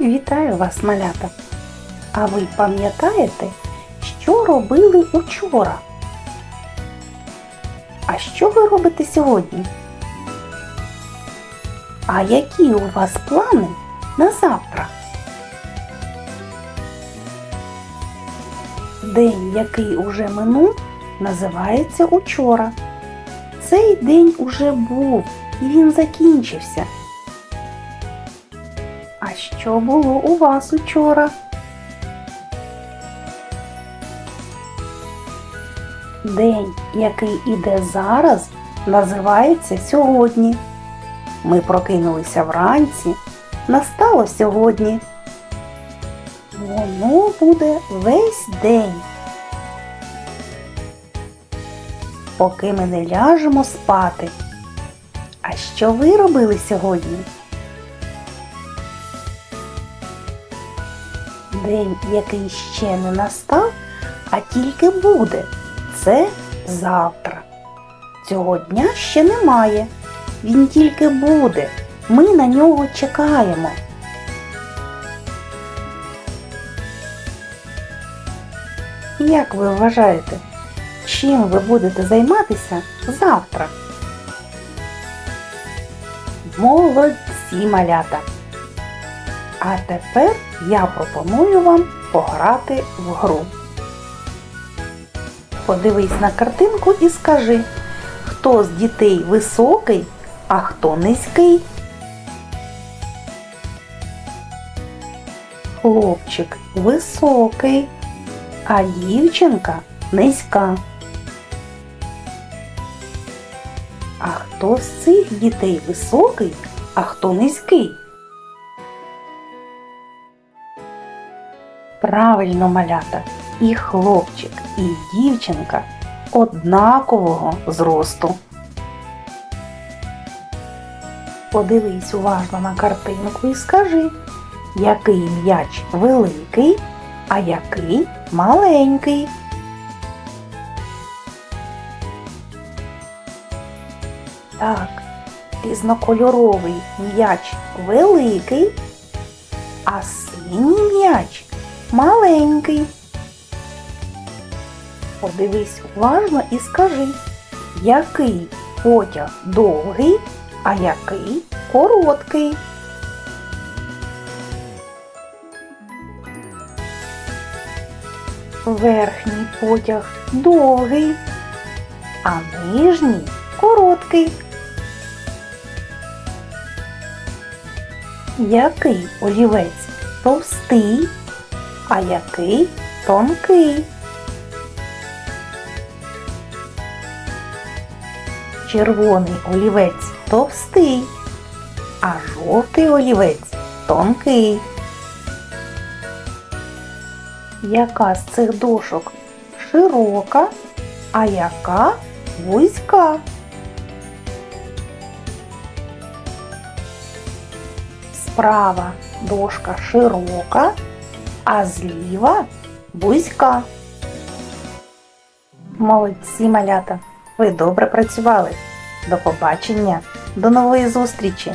Вітаю вас, малята! А ви пам'ятаєте, що робили учора? А що ви робите сьогодні? А які у вас плани на завтра? День, який уже минув, називається учора. Цей день уже був і він закінчився. Що було у вас учора? День, який іде зараз, називається сьогодні. Ми прокинулися вранці, настало сьогодні. Воно буде весь день. Поки ми не ляжемо спати. А що ви робили сьогодні? День, який ще не настав, а тільки буде. Це завтра. Цього дня ще немає. Він тільки буде. Ми на нього чекаємо. Як ви вважаєте, чим ви будете займатися завтра? Молодці малята! А тепер я пропоную вам пограти в гру. Подивись на картинку і скажи, хто з дітей високий, а хто низький. Хлопчик високий, а дівчинка низька. А хто з цих дітей високий, а хто низький? Правильно малята, і хлопчик, і дівчинка однакового зросту. Подивись уважно на картинку і скажи, який м'яч великий, а який маленький. Так, різнокольоровий м'яч великий, а синій м'яч маленький. Подивись уважно і скажи, який потяг довгий, а який короткий. Верхній потяг довгий, а нижній короткий. Який олівець товстий, а який тонкий? Червоний олівець товстий, а жовтий олівець тонкий. Яка з цих дошок широка, а яка вузька? Справа дошка широка, а зліва вузька. Молодці малята! Ви добре працювали. До побачення, до нової зустрічі!